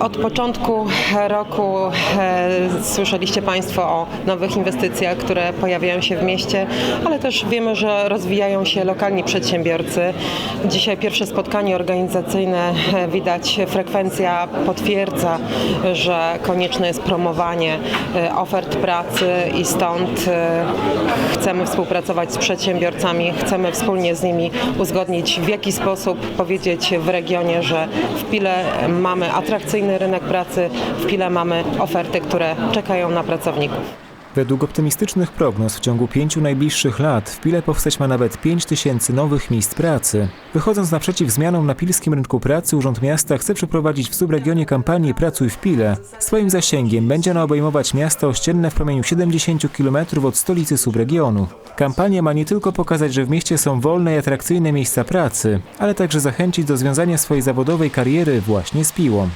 Od początku roku e, słyszeliście Państwo o nowych inwestycjach, które pojawiają się w mieście, ale też wiemy, że rozwijają się lokalni przedsiębiorcy. Dzisiaj pierwsze spotkanie organizacyjne, e, widać frekwencja potwierdza, że konieczne jest promowanie e, ofert pracy i stąd e, chcemy współpracować z przedsiębiorcami, chcemy wspólnie z nimi uzgodnić w jaki sposób powiedzieć w regionie, że w Pile mamy atrakcyjny rynek pracy, w Pile mamy oferty, które czekają na pracowników. Według optymistycznych prognoz w ciągu pięciu najbliższych lat w Pile powstać ma nawet 5 tysięcy nowych miejsc pracy. Wychodząc naprzeciw zmianom na pilskim rynku pracy, Urząd Miasta chce przeprowadzić w subregionie kampanię Pracuj w Pile. Swoim zasięgiem będzie ona obejmować miasta ościenne w promieniu 70 km od stolicy subregionu. Kampania ma nie tylko pokazać, że w mieście są wolne i atrakcyjne miejsca pracy, ale także zachęcić do związania swojej zawodowej kariery właśnie z piłą.